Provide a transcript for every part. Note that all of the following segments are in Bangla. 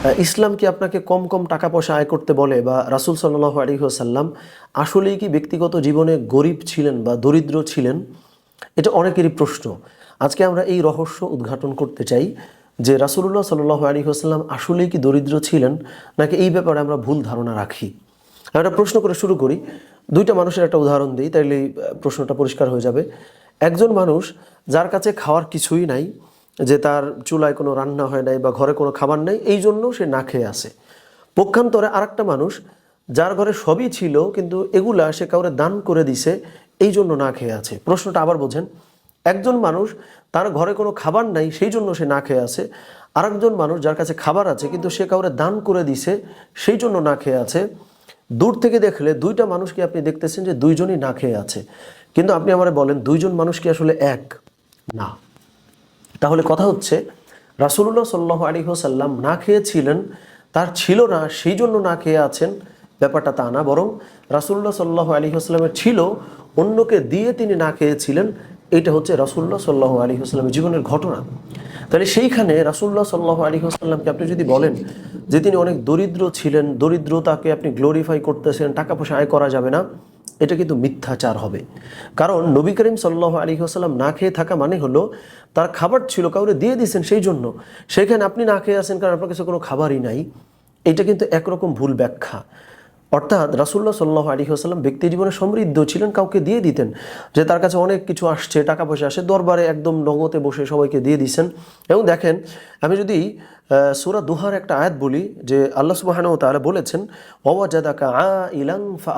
ইসলাম কি আপনাকে কম কম টাকা পয়সা আয় করতে বলে? বা রাসুল সাল্লাহ আলিহাসাল্লাম আসলেই কি ব্যক্তিগত জীবনে গরিব ছিলেন বা দরিদ্র ছিলেন? এটা অনেকেরই প্রশ্ন। আজকে আমরা এই রহস্য উদ্ঘাটন করতে চাই যে রাসুল্লাহ সাল্লাহ আলী আসাল্লাম আসলেই কি দরিদ্র ছিলেন, নাকি এই ব্যাপারে আমরা ভুল ধারণা রাখি? একটা প্রশ্ন করে শুরু করি। দুইটা মানুষের একটা উদাহরণ দিই, তাইলে প্রশ্নটা পরিষ্কার হয়ে যাবে। একজন মানুষ যার কাছে খাওয়ার কিছুই নাই যে তার চুলায় কোনো রান্না হয় নাই বা ঘরে কোনো খাবার নেই, এই জন্য সে না খেয়ে আসে। পক্ষান্তরে আরেকটা মানুষ, যার ঘরে সবই ছিল, কিন্তু এগুলা সে কাউরে দান করে দিছে, এই জন্য না খেয়ে আছে। প্রশ্নটা আবার বোঝেন, একজন মানুষ তার ঘরে কোনো খাবার নাই, সেই জন্য সে না খেয়ে আছে। আরেকজন মানুষ যার কাছে খাবার আছে, কিন্তু সে কাউরে দান করে দিছে, সেই জন্য না খেয়ে আছে। দূর থেকে দেখলে দুইটা মানুষকে আপনি দেখতেছেন যে দুইজনই না খেয়ে আছে? কিন্তু আপনি আমারে বলেন, দুইজন মানুষ কি আসলে এক? না। তাহলে কথা হচ্ছে রাসুল্লাহ সাল্লাহ আলী হোসাল্লাম না খেয়েছিলেন, তার ছিল না, সেই জন্য না খেয়ে আছেন, ব্যাপারটা তা না, বরং রাসুল্লাহ সাল্লাহ আলী হোসাল্লামের ছিল, অন্যকে দিয়ে তিনি না খেয়েছিলেন এটা হচ্ছে রাসুল্লাহ সাল্লাহ আলী হোসাল্লামের জীবনের ঘটনা। তাহলে সেইখানে রাসুল্লাহ সাল্লাহ আলী হোসাল্লামকে আপনি যদি বলেন যে তিনি অনেক দরিদ্র ছিলেন, দরিদ্রতাকে আপনি গ্লোরিফাই করতেছেন, টাকা পয়সা আয় করা যাবে না এটা কিন্তু মিথ্যাচার হবে। কারণ নবী করিম সাল্লাহ আলী আসাল্লাম না খেয়ে থাকা মানে হলো, তার খাবার ছিল, কাউরে দিয়ে দিয়েছেন সেই জন্য। সেখানে আপনি না খেয়ে আসেন কারণ আপনার কাছে কোনো খাবারই নাই। এটা কিন্তু একরকম ভুল ব্যাখ্যা। অর্থাৎ রাসুল্লাহ সাল্লাহ আলী আসাল্লাম ব্যক্তি জীবনে সমৃদ্ধ ছিলেন, কাউকে দিয়ে দিতেন। যে তার কাছে অনেক কিছু আসছে, টাকা পয়সা আসে, দরবারে একদম নগদে বসে সবাইকে দিয়ে দিছেন এবং দেখেন, আমি যদি সুরা দুহার একটা আয়াত বলি, যে আল্লাহ সুবাহানও তাহলে বলেছেন, ওয়াজাদাকা আ ইলাং ফা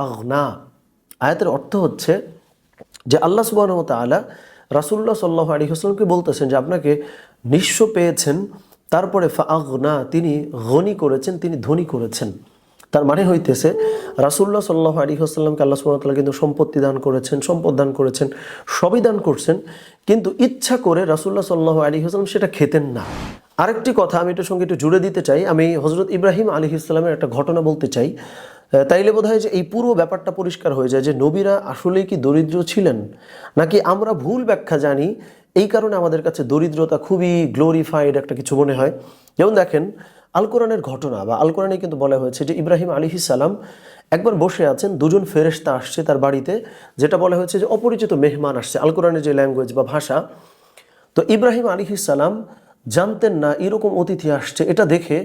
আয়াতের অর্থ হচ্ছে যে আল্লাহ সুবাহ তালা রাসুল্লাহ সাল্লাহ আলী হাসলামকে বলতেছেন যে আপনাকে নিঃস্ব পেয়েছেন, তারপরে ফাগনা তিনি গনি করেছেন, তিনি ধনী করেছেন। তার মানে হইতেছে রাসুল্লাহ সাল্লাহ আলী হাসলামকে আল্লাহ সুবাহ তালা কিন্তু সম্পত্তি দান করেছেন, সম্পদ দান করেছেন, সবই দান করছেন, কিন্তু ইচ্ছা করে রাসুল্লাহ সাল্লাহ আলী হাসলাম সেটা খেতেন না। আরেকটি কথা আমি এটার সঙ্গে একটু জুড়ে দিতে চাই, আমি হজরত ইব্রাহিম আলী ইসলামের একটা ঘটনা বলতে চাই। তাইলে বোধ হয় যে এই পুরো ব্যাপারটা পরিষ্কার হয়ে যায় যে নবীরা আসলেই কি দরিদ্র ছিলেন? নাকি আমরা ভুল ব্যাখ্যা জানি? এই কারণে আমাদের কাছে দরিদ্রতা খুবই গ্লোরিফাইড একটা কিছু মনে হয়। যেমন দেখেন, আল কোরআনের ঘটনা বা আল কোরআনে কিন্তু বলা হয়েছে যে ইব্রাহিম আলী সালাম একবার বসে আছেন, দুজন ফেরেশতা আসছে তার বাড়িতে, যেটা বলা হয়েছে যে অপরিচিত মেহমান আসছে, আল কোরআনের যে ল্যাঙ্গুয়েজ বা ভাষা। তো ইব্রাহিম আলী সালাম জানতেন না, এরকম অতিথি আসছে। এটা দেখে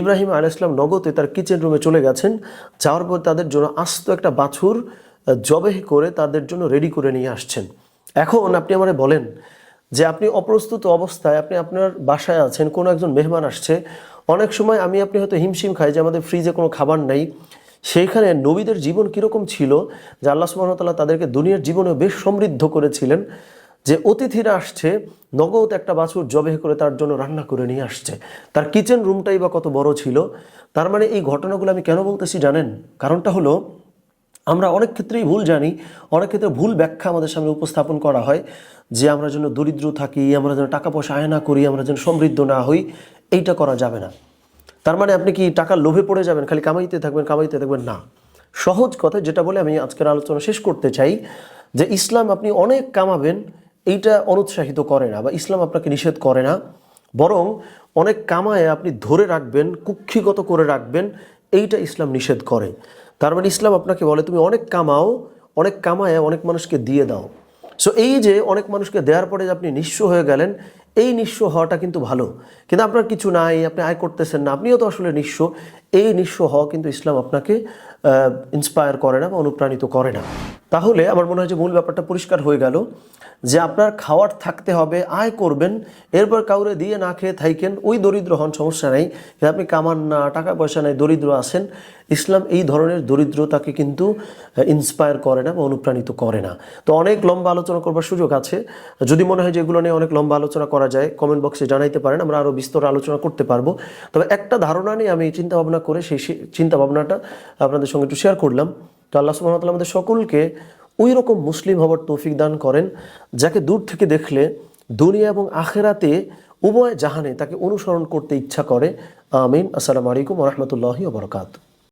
ইব্রাহিম আলী ইসলাম নগদে তার কিচেন রুমে চলে গেছেন। যাওয়ার পর তাদের জন্য আস্ত একটা বাছুর জবেহ করে তাদের জন্য রেডি করে নিয়ে আসছেন। এখন আপনি আমারে বলেন যে আপনি অপ্রস্তুত অবস্থায়, আপনি আপনার বাসায় আছেন, কোনো একজন মেহমান আসছে। অনেক সময় আমি আপনি হয়তো হিমশিম খাই যে আমাদের ফ্রিজে কোনো খাবার নেই। সেইখানে নবীদের জীবন কীরকম ছিল যে আল্লাহ সুবাহতাল্লাহ তাদেরকে দুনিয়ার জীবনে বেশ সমৃদ্ধ করেছিলেন। যে অতিথিরা আসছে, নগদ একটা বাছুর জবে করে তার জন্য রান্না করে নিয়ে আসছে। তার কিচেন রুমটাই বা কত বড় ছিল, তার মানে এই ঘটনাগুলো আমি কেন বলতেছি জানেন? কারণটা হলো, আমরা অনেক ক্ষেত্রেই ভুল জানি, অনেক ক্ষেত্রে ভুল ব্যাখ্যা আমাদের সামনে উপস্থাপন করা হয়, যে আমরা যেন দরিদ্র থাকি, আমরা যেন টাকা পয়সা আয় না করি, আমরা যেন সমৃদ্ধ না হই, এইটা করা যাবে না। তার মানে আপনি কি টাকার লোভে পড়ে যাবেন, খালি কামাইতে থাকবেন কামাইতে থাকবেন? না। সহজ কথা যেটা বলে আমি আজকের আলোচনা শেষ করতে চাই, যে ইসলাম আপনি অনেক কামাবেন এইটা অনুৎসাহিত করে না বা ইসলাম আপনাকে নিষেধ করে না। বরং অনেক কামায় আপনি ধরে রাখবেন, কুক্ষিগত করে রাখবেন, এইটা ইসলাম নিষেধ করে। তার মানে ইসলাম আপনাকে বলে, তুমি অনেক কামাও, অনেক কামায় অনেক মানুষকে দিয়ে দাও। সো এই যে অনেক মানুষকে দেওয়ার পরে আপনি নিঃস্ব হয়ে গেলেন এই নিঃস্ব হওয়াটা কিন্তু ভালো। কিন্তু আপনার কিছু নাই, আপনি আয় করতেছেন না, আপনিও তো আসলে নিঃস্ব। এই নিঃস্ব হওয়া কিন্তু ইসলাম আপনাকে ইন্সপায়ার করে না বা অনুপ্রাণিত করে না। তাহলে আমার মনে হয় যে মূল ব্যাপারটা পরিষ্কার হয়ে গেল যে আপনার খাওয়ার থাকতে হবে, আয় করবেন, এরপর কাউরে দিয়ে না খেয়ে থাইকেন, ওই দরিদ্র হন, সমস্যা নেই। আপনি কামান না, টাকা পয়সা নেই, দরিদ্র আছেন, ইসলাম এই ধরনের দরিদ্রতাকে কিন্তু ইন্সপায়ার করে না বা অনুপ্রাণিত করে না। তো অনেক লম্বা আলোচনা করবার সুযোগ আছে। যদি মনে হয় যে এগুলো নিয়ে অনেক লম্বা আলোচনা করা যায় কমেন্ট বক্সে জানাইতে পারেন, আমরা আরও বিস্তর আলোচনা করতে পারব। তবে একটা ধারণা নিয়ে আমি চিন্তা ভাবনা করে সেই চিন্তা ভাবনাটা আপনাদের সঙ্গে একটু শেয়ার করলাম। তো আল্লাহ সুবহানাহু আমাদের সকলকে ওই রকম মুসলিম হবার তৌফিক দান করেন, যাকে দূর থেকে দেখলে দুনিয়া এবং আখেরাতে উভয় জাহানে তাকে অনুসরণ করতে ইচ্ছা করে। আমিন। আসসালামু আলাইকুম রহমতুল্লাহি বরকাত